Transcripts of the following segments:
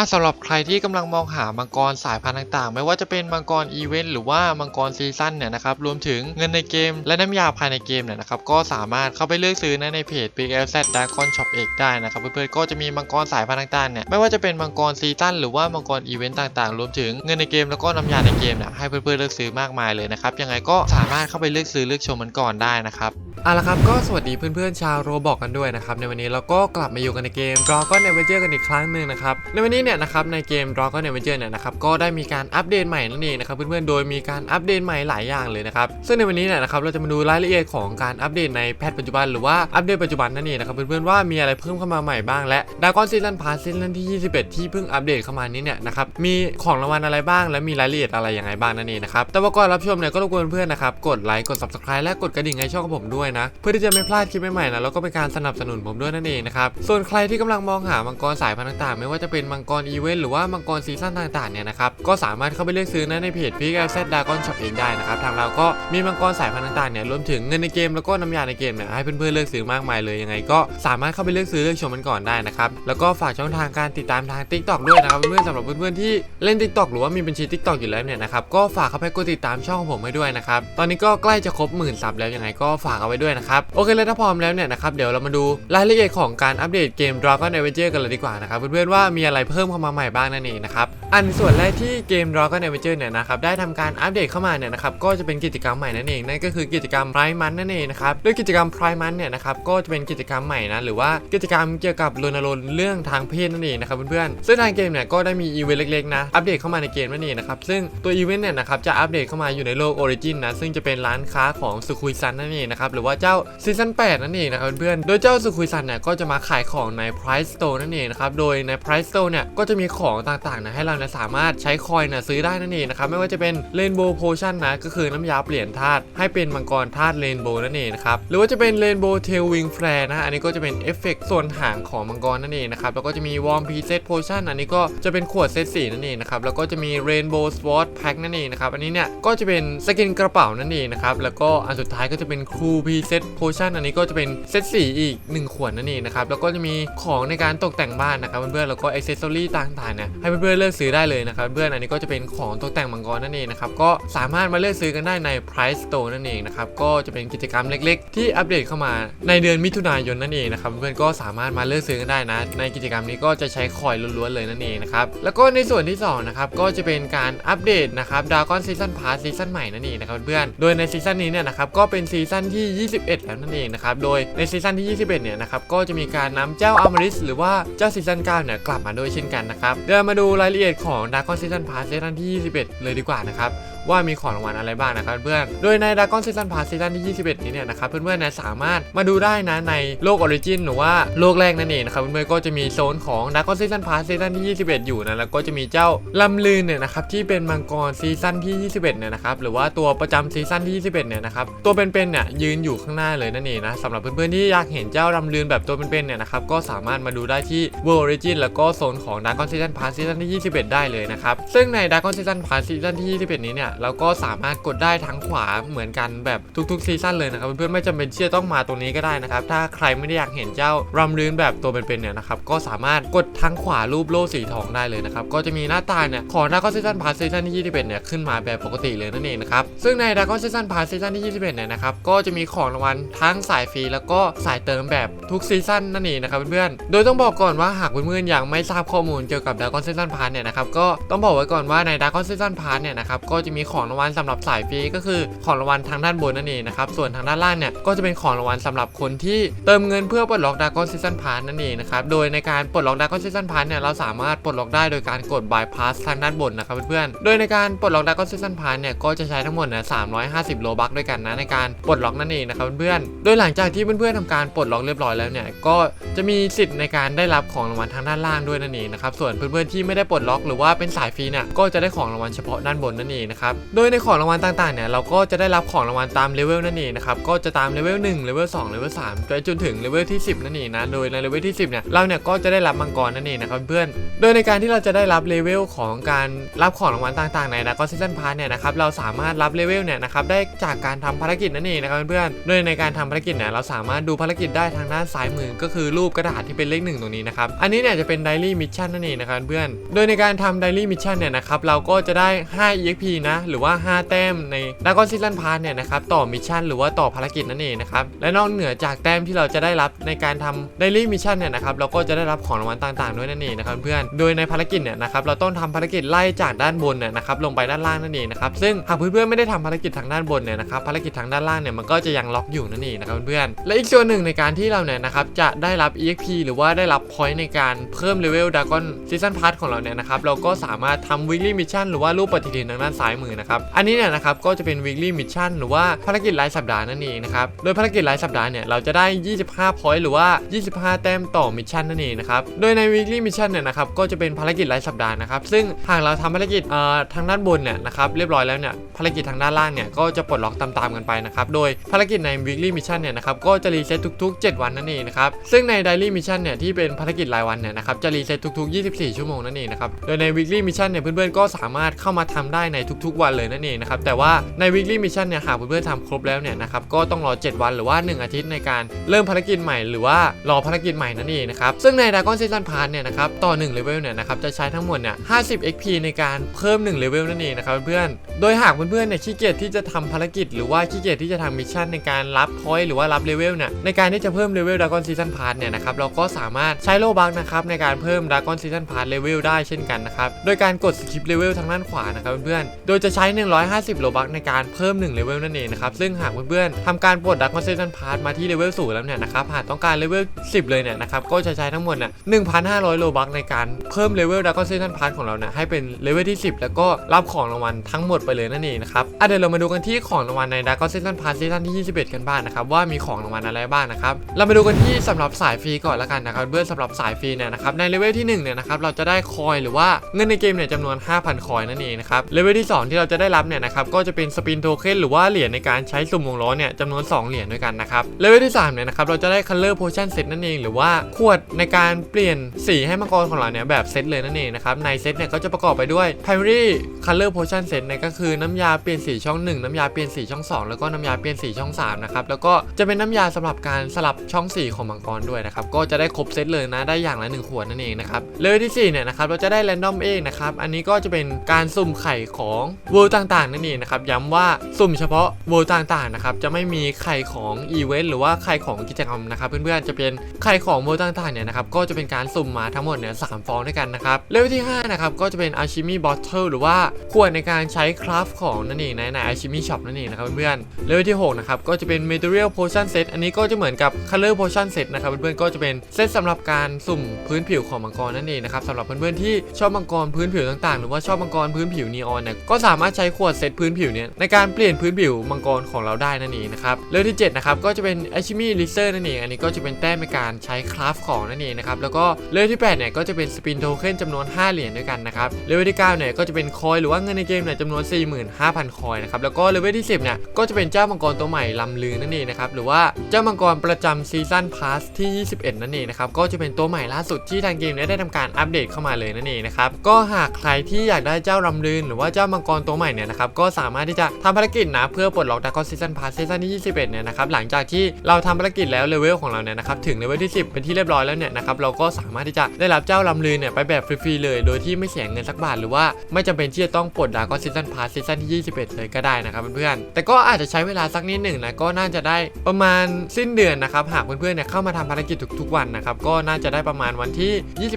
อะสำหรับใครที่กำลังมองหามังกรสายพันธุ์ต่างๆ ไม่ว่าจะเป็นมังกรอีเวนต์หรือว่ามังกรซีซั่นเนี่ยนะครับรวมถึงเงินในเกม และน้ำยาภายในเกมเนี่ยนะครับก็สามารถเข้าไปเลือกซื้อนะในเพจ Big LZ Dragon Shop เอกได้นะครับเพื่อนๆก็จะมีมังกรสายพันธุ์ต่างๆเนี่ยไม่ว่าจะเป็นมังกรซีซั่นหรือว่ามังกรอีเวนต์ต่างๆ รวมถึงเงินในเกมแล้วก็น้ำยาในเกมเนี่ยให้เพื่อนๆเลือกซื้อมากมายเลยนะครับยังไงก็สามารถเข้าไปเลือกซื้อเลือกชมมันก่อนได้นะครับเอาละครับก็สวัสดีเพื่อนๆชาวโรบอกกันด้วยนะครับในวันนี้เราก็กลับมาอยู่กันในเกม Dragon Adventure กันอีกครั้งหนึ่งนะครับในวันนี้เนี่ยนะครับในเกม Dragon Adventure เนี่ยนะครับก็ได้มีการอัปเดตใหม่นั่นเองนะครับเพื่อนๆโดยมีการอัปเดตใหม่หลายอย่างเลยนะครับซึ่งในวันนี้เนี่ยนะครับเราจะมาดูรายละเอียดของการอัปเดตในแพทปัจจุบันหรือว่าอัปเดตปัจจุบันนั่นเองนะครับเพื่อนๆว่ามีอะไรเพิ่มเข้ามาใหม่บ้างและ Dragon Season Pass ซีซั่นที่ 21 ที่เพิ่งอัปเดตเข้ามานี้เนี่ยนะครับมีของรางวัลอะไรบ้าง และมีรายละเอียดอะไรยังไงบ้างนั่นเองนะครับแต่ว่าก่อนรับชมเนี่ยก็รบกวนเพื่อนนะครับกดไลค์กด Subscribe และกดกระดิ่งให้ช่องของผมด้วยนะเพื่อที่จะไม่พลาดคลิปใหม่ๆนะแล้วก็เป็นการสนับสนุนผมด้วยนั่นเองนะครับส่วนใครที่กำลังมองหามังกรสายพันธุ์ต่างๆ ไม่ว่าจะเป็นมังกรอีเวนต์หรือว่ามังกรซีซั่นต่างๆเนี่ยนะครับก็สามารถเข้าไปเลือกซื้อนะในเพจพิกแอเซดดากอนช็อปเองได้นะครับทางเราก็มีมังกรสายพันธุ์ต่างๆเนี่ยรวมถึงเงินในเกมแล้วก็น้ำยาในเกมเนี่ยให้เพื่อนๆเลือกซื้อมากมายเลยยังไง ก็สามารถเข้าไปเลือกซื้อเลือกชมมันก่อนได้นะครับแล้วก็ฝากช่องทางการติดตามทาง Tik t o อกด้วยนะครับเพื่อนๆสำหรับเพื่อนๆที่เล่น Tik t o อกหรือว่ามีบัญชี Tik t o อกอยู่แล้วเนี่ยนะครับก็ฝากเข้าไปกดติดตามช่องของผมให้ด้วยนะครับตอนนี้ก็ใกล้จะครบหมื่นซับแล้วยังไงก็ฝากเอาไว้ด้วยนะครับโอเคเลยถ้าพร้อมแล้วเนี่ยนะครับเดี๋ยวเรามาดูรายละเอียดของการอัปเดตเกม Dragon Adventure กันเลยดีกว่านะครับเพื่อนๆว่ามีอะไรเพิ่มเข้ามาใหม่บ้างนั่นเองนะครับอันส่วนแรกที่เกม Dragon Adventure เนี่ยนะครับได้ทำการอัปเดตเข้ามาเนี่ยนะครับก็จะเป็นกิจกรรมใหม่นั่นเองนั่นก็คือกิจกรรม Prime Month นั่นเองนะครับโดยกิจกรรม Prime Month เนี่ยนะครับก็จะเป็นกิจกรรมใหม่นะหรือว่ากิจกรรมเกี่ยวกับรณรงค์เรื่องทางเพศนั่นเองนะครับเพื่อนๆซึ่งทางเกมเนี่ยก็ได้มีอีเวนต์เล็กๆนะอัปเดตเข้ามาในเกมนั่นเองนะครับซึ่งตัวอีเวนต์เนี่ยนะครับจะอัปเดตเข้ามาอยู่ในโลก Origin นะซึ่งจะเป็นร้านค้าของสุคุยซันนั่นเองนะครับหรือว่าเจ้าซีซั่น8นั่นเองนะครับเพื่อนๆโดยเจ้าสุคุยซันเนี่ยก็จะมาขายของใน Price Store นั่นเองนะครับโดยใน Price Store เนี่ยก็จะมีของต่างๆนะให้เราเนี่ยสามารถใช้คอยนะซื้อได้นั่นเองนะครับไม่ว่าจะเป็น Rainbow Potion นะก็คือน้ำยาเปลี่ยนธาตุให้เป็นมังกรธาตุ Rainbow นั่นเองนะครับหรือว่าจะเป็น Rainbow Tail Wing Flare นะอันนี้ก็จะเป็นเอฟเฟกต์ส่วนหางของมังกรนั่นเองนะครับแล้วก็จะมี Warm p Set Potion อันนี้ก็จะเป็นขวดเซตสีนั่นเองนะครับแล้วก็จะมี Rainbow Sword Pack นั่นเองนะครับอันนี้เนี่ยก็จะเป็นสกินกระเป๋านั่นเองนะครับแล้วก็อันสุดท้ายก็จะเป็น Cool p Set Potion อันนี้ก็จะเป็นเซตสีอีก 1 ขวดนั่นเองนะครับแล้วก็จะมีของในการตกแต่งบ้านนะครับเพื่อนๆแล้วก็อ c เซสซอรี่ต่างๆเนี่ยให้เพื่อนๆเลือกซื้อได้เลยนะครับเพื่อนอันนี้ก็จะเป็นของตกแต่งมังกรนั่นเองนะครับก็สามารถมาเลือกซื้อกันได้ใน Price Store นั่นเองนะครับก็จะเป็นกิจกรรมเล็ก ๆ ที่อัปเดตเข้ามาในเดือนมิถุนายนนั่นเองนะครับเพื่อนก็สามารถมาเลือกซื้อกันได้นะ ในกิจกรรมนี้ก็จะใช้คอยล้วนๆเลยนั่นเองนะครับแล้วก็ในส่วนที่สองนะครับก็จะเป็นการอัปเดตนะครับดาวก้อนซีซั่นพาร์ซีซั่นใหม่นั่นเองนะครับเพื่อนโดยในซีซั่นนี้เนี่ยนะครับก็เป็นซีซั่นที่ 21 แล้วนั่นเองนะครับโดยในซีซั่นที่ 21 เนี่ยนะครับก็จะมีการนำเจ้าอมาริสหรือว่าเจ้าซีซั่น9เนี่ยกลับมาด้วยเช่นกันนะครับเดี๋ยวมาดูรายละเอียดของดาวก้อนซีซั่นพาร์ซีซั่นที่ 21 เลยดีกว่านะครับว่ามีของรางวัลอะไรบ้างนะครับเพื่อนโดยในดาก้อนซีซั่นพาร์ซีซั่นที่ 21 นี้เนี่ยนะครับเพื่อนๆนะสามารถมาดูได้นะในโลกออริจินหรือว่าโลกแรกนั่นเองนะครับเพื่อนๆก็จะมีโซนของดาก้อนซีซั่นพาร์ซีซั่นที่ 21 อยู่นะแล้วก็จะมีเจ้าลำลืนเนี่ยนะครับที่เป็นมังกรซีซั่นที่ 21 เนี่ยนะครับหรือว่าตัวประจำซีซั่นที่ 21 เนี่ยนะครับตัวเป็นๆเนี่ยยืนอยู่ข้างหน้าเลยนั่นเองนะสำหรับเพื่อนๆที่อยากเห็นเจ้าลำลืนแบบตัวเป็นๆเนี่ยนะครับก็สามารถมาดูได้ที่ World Origin แล้วก็โซนของ Dragon Season Pass ซีซันที่ 21 ได้เลยนะครับซึ่งใน Dragon Season Pass ซีซันที่ 21 นี้เนี่ยเราก็สามารถกดได้ทั้งขวาเหมือนกันแบบทุกๆซีซั่นเลยนะครับเพื่อนๆไม่จำเป็นที่จะต้องมาตรงนี้ก็ได้นะครับถ้าใครไม่ได้อยากเห็นเจ้ารำลืนแบบตัวเป็นๆเนี่ยนะครับก็สามารถกดทั้งขวารูปโล่สีทองได้เลยนะครับก็จะมีหน้าตาเนี่ยของ Dragon Season Pass ซีซั่นที่21เนี่ยขึ้นมาแบบปกติเลยนั่นเองนะครับซึ่งใน Dragon Season Pass ซีซั่นที่21เนี่ยนะครับก็จะมีของรางวัลทั้งสายฟรีแล้วก็สายเติมแบบทุกซีซั่นนั่นเองนะครับเพื่อนๆโดยต้องบอกก่อนว่าหากเพื่อนๆยังไม่ทราบข้อมูลเกี่ยวกับ Dragon Season Pass เนี่ยนะครับก็ต้องบอกไว้ก่อนว่าใน Dragon Season Pass เนี่ยนะครับก็จะมีของรางวัลสำหรับสายฟรีก็คือของรางวัลทางด้านบนนั่นเองนะครับส่วนทางด้านล่างเนี่ยก็จะเป็นของรางวัลสำหรับคนที่เติมเงินเพื่อปลดล็อก Dragon Season Pass นั่นเองนะครับโดยในการปลดล็อก Dragon Season Pass เนี่ยเราสามารถปลดล็อกได้โดยการกด bypass ทางด้านบนนะครับเพื่อนๆโดยในการปลดล็อก Dragon Season Pass เนี่ยก็จะใช้ทั้งหมดนะ350 โลบัคด้วยกันนะในการปลดล็อกนั่นเองนะครับเพื่อนๆโดยหลังจากที่เพื่อนๆทำการปลดล็อกเรียบร้อยแล้วเนี่ยก็จะมีสิทธิ์ในการได้รับของรางวัลทางด้านล่างด้วยนั่นเองนะครับส่วนเพื่อนๆที่ไม่ได้ปลดล็อกหรือว่าเป็นสายฟรีเนี่ยก็จะได้ของรางวัลเฉพาะด้านบนนั่นเองนะครับนะครับ โดยในของรางวัลต่างๆเนี่ยเราก็จะได้รับของรางวัลตามเลเวลนั่นเองนะครับ ก็จะตามเลเวล1เลเวล2เลเวล3ไปจนถึงเลเวลที่ 10 นั่นเองนะ โดยในเลเวลที่ 10เนี่ยเราเนี่ยก็จะได้รับมังกรนั่นเองนะครับเพื่อน โดยในการที่เราจะได้รับเลเวลของการรับของรางวัลต่างๆในดักก็ซีซันพาร์ทเนี่ยนะครับเราสามารถรับเลเวลเนี่ยนะครับได้จากการทำภารกิจนั่นเองนะครับเพื่อนๆโดยในการทำภารกิจเนี่ยเราสามารถดูภารกิจได้ทางด้านซ้ายมือก็คือรูปกระดาษที่เป็นเลขหนึ่งตรงนี้นะครับอันนี้เนี่ยจะเป็นไดรี่มิชชั่นนั่นเองนะครับเพื่อนโดยในการทำไดรี่มิชชั่นเนี่ยนะครับเราก็จะได้ 5 EXP นะหรือว่า 5 แต้มในดักก็ซีซันพาร์เนี่ยนะครับต่อมิชชั่นหรือว่าต่อภารกิจนั่นเองนะครับและนอกเหนือจากแต้มที่เราจะได้รับในการทำไดรี่มิชชั่นเนี่ยนะครับเราก็จะได้รับของรางวัลต่างๆด้วยนั่นเองนะครับเพื่อนโดยในภารกิจเนี่ยนะครับเราต้องทำภารกิจไล่จากด้านบนเนี่ยนะครับลงไปด้านล่างนั่นเองนะครับซึ่งหากเพื่อนๆไม่ได้ทำภารกิจทางด้านบนเนี่ยนะครับภารกิจทางด้านล่างเนี่ยมันก็จะยังล็อกอยู่นั่นเองนะครับเพื่อนๆและอีกส่วนหนึ่งในการที่เราเนี่ยนะครับจะได้รับ EXP หรือว่าได้รับ point ในการเพิ่มเลเวลดากอนซีซันพาร์ทของเราเนี่ยนะครับเราก็สามารถทำ weekly mission หรือว่ารูปปฏิทินทางด้านซ้ายมือนะครับ อันนี้เนี่ยนะครับก็จะเป็น weekly mission หรือว่าภารกิจรายสัปดาห์นั่นเองนะครับ โดยภารกิจรายสัปดาห์เนี่ยเราจะได้ 25 point หรือว่า 25 แต้มต่อมิชชั่นนั่นเองนะครับ โดยใน weekly mission เนี่ยนะครับก็จะเป็นภารกิจรายสัปดาห์นะครับ ซึ่งหากเราทำภารกิจเอ่อทางด้านบนเนี่ยนะครับเรียบร้อยแล้วเนี่ยภารกิจทางด้านล่างเนี่ยก็จะปลดล็อกตามๆกันไปนะครับ โดยภารกิจใน weekly mission เนี่ยนะครับก็จะรีเซ็ตทุก ๆ 7 วันนั่นเองนะครับ ซึ่งใน daily mission เนี่ยที่เป็นภารกิจรายวันเนี่ยนะครับจะรีเซ็ตทุก ๆ 24 ชั่วโมงนั่นเองนะครับ โดยใน weekly mission เนี่ยเพื่อนๆก็สามารถเข้ามาทำได้ในทุกๆวันเลยนั่นเองนะครับแต่ว่าใน weekly mission เนี่ยหากเพื่อนๆทำครบแล้วเนี่ยนะครับก็ต้องรอ 7 วันหรือว่า 1 อาทิตย์ในการเริ่มภารกิจใหม่หรือว่ารอภารกิจใหม่นั่นเองนะครับซึ่งใน Dragon Season Pass เนี่ยนะครับต่อ1 level เนี่ยนะครับจะใช้ทั้งหมดเนี่ย 50 XP ในการเพิ่ม 1 level นั่นเองนะครับเพื่อนๆโดยหากเพื่อนๆเนี่ยขี้เกียจที่จะทำภารกิจ หรือว่าขี้เกียจที่จะทำมิชชั่นในการรับ point หรือว่ารับเลเวลเนี่ยในการที่จะเพิ่มเลเวล Dragon Season Pass เนี่ยนะครับเราก็สามารถใช้โลบักนะครับในการเพิ่ม Dragon Season Pass level ได้เช่นกันนะครับโดยการกด skip level ทางด้านขวานะครับเพื่อนๆโดยจะใช้ 150 โลบักในการเพิ่ม1 level นั่นเองนะครับซึ่งหากเพื่อนๆทำการปลด Dragon Season Pass มาที่เลเวล0แล้วเนี่ยนะครับหากต้องการเลเวล10 เลยเนี่ยนะครับก็จะใช้ทั้งหมดเนี่ย1,500 โลบักในการเพิ่มเลเวล Dragon Season Pass ของเราเนี่ยให้เป็นเลเวลที่ 10 แล้วก็รับของรางวัลทั้งหมดไปเลยนั่นเองนะครับอะเดี๋ยวเรามาดูกันที่ของรางวัลใน Dragon Season Pass ซีซั่นที่ 21 กันบ้างนะครับว่ามีของรางวัลอะไรบ้างนะครับเรามาดูกันที่สำหรับสายฟรีก่อนละกันนะครับเพื่อนสำหรับสายฟรีเนี่ยนะครับในเลเวลที่1เนี่ยนะครับเราจะได้คอยหรือว่าเงินในเกมเนี่ยจำนวน 5,000 คอยนั่นเองนะครับเลเวลที่ 2 ที่เราจะได้รับเนี่ยนะครับก็จะเป็นสปินโทเค็นหรือว่าเหรียญในการใช้สุ่มวงล้อเนี่ยจำนวน 2 เหรียญด้วยกันนะครับเลเวลที่3เนี่ยนะครับเราจะได้ Color Potion Set นั่นเองหรือว่าขวดในการเปลี่ยนสีให้มังกรของเราเนี่ยแบบเซตเลยนั่นเองนะครับในเซตเนี่ยก็จะประกอบไปด้วย Primary Color Potion Set เนี่ยก็คือน้ำยาเปลี่ยนสีช่อง 1 น้ำยาเปลี่ยนสีช่อง 2 แล้วก็น้ำยาเปลี่ยนสีช่อง3นะครับแล้วก็จะเป็นน้ำยาสำหรับการสลับช่องสีของมังกรด้วยนะครับก็จะได้ครบเซตเลยนะได้อย่างละ1ขวดนั่นเองนะครับเลเวลที่4เนี่ยนะครับเราจะได้ Random เองนะครับอันนี้ก็จะเป็นการสุ่มไข่ของเวลต่างๆนั่นเองนะครับย้ำว่าสุ่มเฉพาะเวลต่างๆนะครับจะไม่มีไข่ของอีเวนต์หรือว่าไข่ของกิจกรรมนะครับเพื่อนๆจะเป็นไข่ของเวลต่างๆเนี่ยนะครับก็จะเป็นการสุ่มมาทั้งหมดเนี่ยสามฟองด้วยกันนะครับเลเวลที่5นะครับก็จะเป็น Alchemy Bottle หรือว่าขวดในการใช้คราฟของนั่นเองนใน Alchemy Shop นั่นเองนะครับเพื่อนๆเลเวลที่6นะครับก็จะเป็น Material Potion Set อันนี้ก็จะเหมือนกับ Color Potion Set นะครับเพื่อนๆก็จะเป็นเซตสำหรับการสุ่มพื้นผิวของมังกรนั่นเองนะครับสำหรับเพื่อนๆที่ชอบมังกรพื้นผิวต่างๆ หรือว่าชอบมังกรพื้นผิวนีออนเนี่ยก็สาามารถใช้ขวดเซตพื้นผิวเนี่ยในการเปลี่ยนพื้นผิวมังกรของเราได้นั่นเองนะครับเลเวลที่7นะครับก็จะเป็น Alchemy Laser นั่นเองอันนี้ก็จะเป็นแต้มในการใช้คราฟของนั่นเองนะครับแล้วก็เลเวลที่8เนี่ยก็จะเป็นสปินโทเค็นจำนวน 5 เหรียญด้วยกันนะครับเลเวลที่9เนี่ยก็จะเป็นคอยหรือว่าเงินในเกมเนี่ยจำนวน 45,000 คอยนะครับแล้วก็เลเวลที่ 10เนี่ยก็จะเป็นเจ้ามังกรตัวใหม่ลำลือนั่นเองนะครับหรือว่าเจ้ามังกรประจำซีซั่นพาสที่ 21 นั่นเองนะครับก็จะเป็นตัวใหม่ล่าสุดที่ทางเกมเนี่ยได้ทำการอัปเดตเข้ามาเลยนั่นเองนะครับก็หากใครที่อยากได้เจ้าลำลืนหรือว่าเจ้ามังกรตัวใหม่เนี่ยนะครับก็สามารถที่จะทำภารกิจนะเพื่อปลดล็อกดากอนซีซันพาสซีซันที่21เนี่ยนะครับหลังจากที่เราทำภารกิจแล้วเลเวลของเราเนี่ยนะครับถึงเลเวลที่ 10 เป็นที่เรียบร้อยแล้วเนี่ยนะครับเราก็สามารถที่จะได้รับเจ้าลำลืนเนี่ยไปแบบฟรีๆเลย โดยที่ไม่เสียเงินสักบาทหรือว่าไม่จำเป็นที่จะต้องปลดดากอนซีซันพาสซีซันที่ 21 เลยก็ได้นะครับเพื่อนๆแต่ก็อาจจะใช้เวลาสักนิดหนึ่งนะก็น่าจะได้ประมาณสิ้นเดือนนะครับหากเพื่อนๆเนี่ยเข้ามาทำภารกิจทุกๆวันนะครับก็น่าจะได้ประมาณวันที่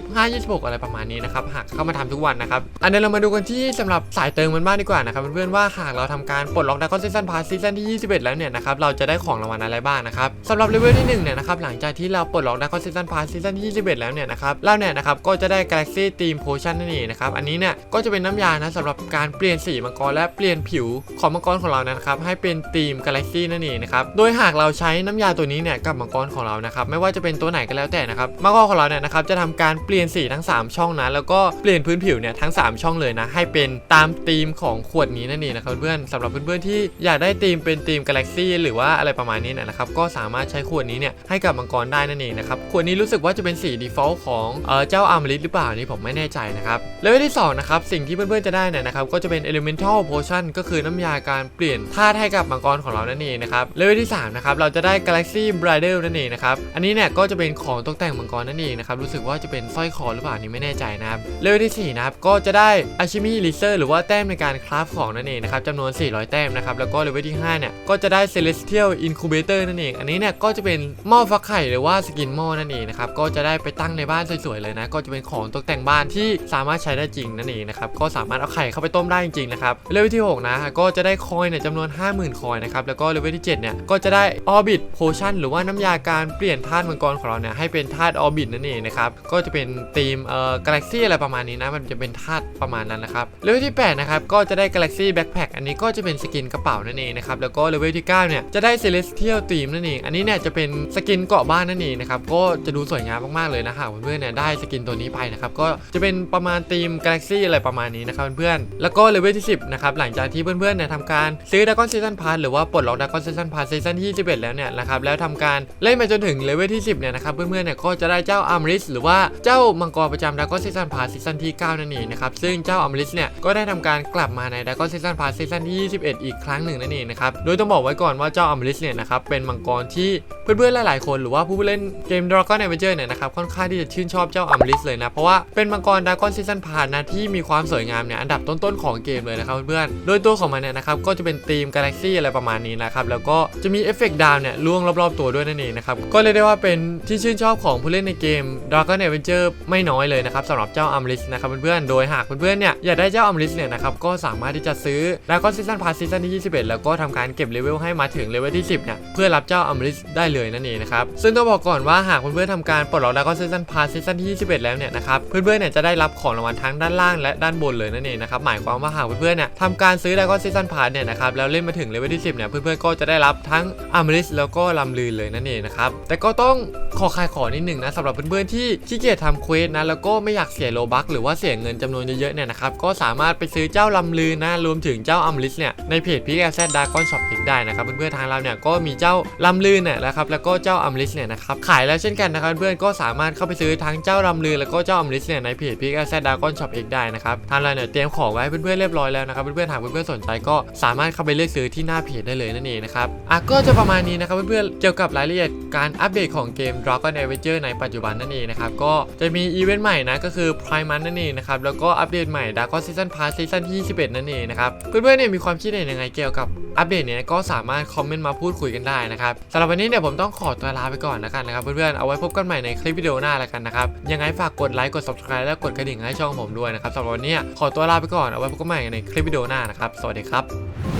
25-26 อะไรประมาณนี้นะครับหากเข้ามาทำทุกวันนะครับอันนี้เรามาดูกันที่สำหรับสายเติมมันบ้างดีกว่านะครับเพื่อนๆว่าหากเราทำการปลดล็อกดากอนซีซันพาสซีซันที่ 21 แล้วเนี่ยนะครับเราจะได้ของรางวัลอะไรบ้างนะครับสำหรับเลเวลที่1เนี่ยนะครับหลังจากที่เราปลดล็อกดากอนซีซันพาสซีซันที่ 21 แล้วเนี่ยนะครับเราเนี่ยนะครับก็จะได้ Galaxy Team Potion นั่นเองนะครับอันนี้เนี่ยก็จะเป็นน้ำยานะสำหรับการเปลี่ยนสีมังกรและเปลี่ยนผิวของมังกรของเรานะครับให้เป็นทีม Galaxy นั่นเองนะครับโดยหากเราใช้น้ำยาตัวนี้เนี่ยกับมังกรของเรานะครับไม่ว่าจะเป็นตัวไหนก็แล้วแต่นะครับมังกรของเราเนี่ยนะครับจะทำการเปลี่ยนสีทั้ง 3 ช่องนะแล้วก็เปลี่ยนพื้นผิวเนี่ยทั้ง 3 ช่องเลยนะให้เป็นตามธีมขของขวดนี้นั่นเองนะครับเพื่อนสำหรับเพื่อนๆที่อยากได้ธีมเป็นธีมกาแล็กซี่หรือว่าอะไรประมาณนี้เนยนะครับก็สามารถใช้ขวดนี้เนี่ยให้กับมังกรได้นั่นเองนะครับขวดนี้รู้สึกว่าจะเป็นสี default ของเอ่อเจ้าอาร์มลิสหรือเปล่านี่ผมไม่แน่ใจนะครับเลเวลที่สองนะครับสิ่งที่เพื่อนๆจะได้เนี่ยนะครับก็จะเป็น elemental potion ก็คือน้ำยาการเปลี่ยนธาตุให้กับมังกรของเรานั่นเองนะครับเลเวลที่สามนะครับเราจะได้ galaxy bridle นั่นเองนะครับอันนี้เนี่ยก็จะเป็นของตกแต่งมังกรนั่นเองนะครับรู้สึกว่าจะเป็นสร้อยคอหรือเปล่านี่ไม่แน่ใจนะครับเลเวลที่สี่นะครับก็จะได้ alchemy laser หรือว่าแต้มในการคราฟของนั่นเองนะครับจำนวน 400 แต้มนะครับแล้วก็เลเวลที่ห้าเนี่ย ก็จะได้ celestial incubator นั่นเอง อันนี้เนี่ยก็จะเป็นหม้อฟักไข่หรือว่าสกินหม้อนั่นเองนะครับก็จะได้ไปตั้งในบ้านสวยๆเลยนะ ก็จะเป็นของตกแต่งบ้านที่สามารถใช้ได้จริงนั่นเองนะครับก็สามารถเอาไข่เข้าไปต้มได้จริงๆนะครับเลเวลที่หกนะก็จะได้คอยเนี่ยจำนวน 50,000 คอยนะครับแล้วก็เลเวลที่7เนี่ยก็จะได้ orbit potion หรือว่าน้ำยาการเปลี่ยนธาตุมังกรของเราเนี่ยให้เป็นธาตุ orbit นั่นเองนะครับก็จะเป็นธีมเอ่อกาแล็กซี่อะไรประมาณนี้นะมันจะเป็นธาตุประมาณนั้นนะครับเลเวลที่8นะครับก็จะได้ galaxy backpack อันนี้ก็จะเป็นสกินกระเป๋านั่นเองนะครับ แล้วก็เลเวลที่ 9 เนี่ย จะได้ celestial theme นั่นเอง อันนี้เนี่ยจะเป็นสกินเกาะบ้านนั่นเองนะครับ ก็จะดูสวยงามมาก ๆ เลยนะหากเพื่อนๆเนี่ยได้สกินตัวนี้ไปนะครับ ก็จะเป็นประมาณธีม galaxy อะไรประมาณนี้นะครับเพื่อนๆ แล้วก็เลเวลที่ 10 นะครับ หลังจากที่เพื่อนๆ เนี่ยทำการซื้อ Dragon Season Pass หรือว่าปลดล็อก Dragon Season Pass ซีซั่นที่21แล้วเนี่ยนะครับ แล้วทำการเล่นมาจนถึงเลเวลที่ 10 เนี่ยนะครับ เพื่อนๆ เนี่ยก็จะได้เจ้าอัมริสหรือว่าเจ้ามังกรประจำ Dragon Season Pass ซีซั่นที่ 9 นั่นเองนะครับซึ่งเจ้าอัมริสเนี่ยก็ได้ทำการกลับมาใน Dragon Season Pass ซีซันที่ 21 อีกครั้งหนึ่งนั่นเองนะครับ โดยต้องบอกไว้ก่อนว่าเจ้าอัมริสเนี่ยนะครับเป็นมังกรที่เพื่อนๆหลายๆคนหรือว่าผู้เล่นเกม Dragon Adventure เนี่ยนะครับค่อนข้างที่จะชื่นชอบเจ้าอัมริสเลยนะ เพราะว่าเป็นมังกร Dragon Season Pass นะที่มีความสวยงามเนี่ยอันดับต้นๆของเกมเลยนะครับเพื่อนๆโดยตัวของมันเนี่ยนะครับก็จะเป็นธีม Galaxy อะไรประมาณนี้นะครับแล้วก็จะมีเอฟเฟกต์ดาวเนี่ยล่วงรอบๆตัวด้วยนั่นเองนะครับก็เรียกได้ว่าเป็นที่ชื่นชอบของผู้เล่นในเกม Dragon Adventure ไม่น้อยเลยนะครับสำหรับเจ้าอัมริสนะครับเพื่อนๆโดยหากเพื่อนๆเนี่ยอยากได้เจ้าอัมริสเนี่ยนะครับก็สามารถที่จะซื้อ Dragon Season Pass ซีซั่นที่21 แล้วก็ทำการเก็บเลเวลให้มาถึงเลเวลที่10เนี่ยเพื่อรับเจ้าอัมริสได้เลยนั่นเองนะครับซึ่งต้องบอกก่อนว่าหากเพื่อนๆทำการปลดล็อก Dragon Season Pass ซีซั่นที่21 แล้วเนี่ยนะครับเพื่อนๆเนี่ยจะได้รับของรางวัลทั้งด้านล่างและด้านบนเลยนั่นเองนะครับหมายความว่าหากเพื่อนๆเนี่ยทำการซื้อ Dragon Season Pass เนี่ยนะครับแล้วเล่นมาถึงเลเวลที่10เนี่ยเพื่อนๆก็จะได้รับทั้งอัมริสแล้วก็ลำลืนเลยนั่นเองนะครับแต่ก็ต้องขอคายขอนิดหนึ่งนะสำหรับเพื่อนๆที่ขี้เกียจทำเควสนะแล้วก็ไม่อยากเสียโลบัคหรือว่าเสียเงินจำนวนเยอะๆเนี่ยนะครับก็สามารถไปซื้อเจ้าลำลืนนะรวมถึงเจ้าอัมริสเนี่ยในเพจพิกแอซดดากอนช็อปอีกได้นะครับเพื่อนๆทางเราเนี่ยก็มีเจ้าลำลืนเนี่ยนะครับแล้วก็เจ้าอัมริสเนี่ยนะครับขายแล้วเช่นกันนะครับเพื่อนก็สามารถเข้าไปซื้อทั้งเจ้าลำลือแล้วก็เจ้าอัมริสเนี่ยในเพจพิกแอซดดากอนช็อปอีกได้นะครับทางเราเนี่ยเตรียมของไว้เพื่อนๆเรียบร้อยแล้วนะครับเพื่อนๆหากเพื่อนๆสนใจก็สามารถเข้าไปเลือกซื้อที่หน้าเพจได้เลยนั่นเองนะครับ อะก็จะประมาณนี้นะครับเพื่อนๆ เกี่ยวกับรายละเอียดการอัปเดตของเกม Dragon Adventure ในปัจจุบันนั่นเองนะครับ ก็จะมีอีเวนต์ใหม่นะก็คือ Prime Month นั่นเองนะครับ แล้วก็อัปเดตใหม่ Dragon Season Pass ซีซั่นที่21 นั่นเองนะครับ เพื่อนๆเนี่ยมีความคิดเห็นยังไงเกี่ยวกับอัปเดตเนี่ยก็สามารถคอมเมนต์มาพูดคุยกันได้นะครับสำหรับวันนี้เนี่ยผมต้องขอตัวลาไปก่อนแล้วกันนะครับเพื่อนๆ เอาไว้พบกันใหม่ในคลิปวิดีโอหน้าแล้วกันนะครับ ยังไงฝากกดไลค์กด subscribe และกดกระดิ่งให้ช่องผมด้วยนะครับสำหรับวันนี้ขอตัวลาไปก่อนเอาไว้พบกันใหม่ในคลิปวิดีโอหน้านะครับสวัสดีครับ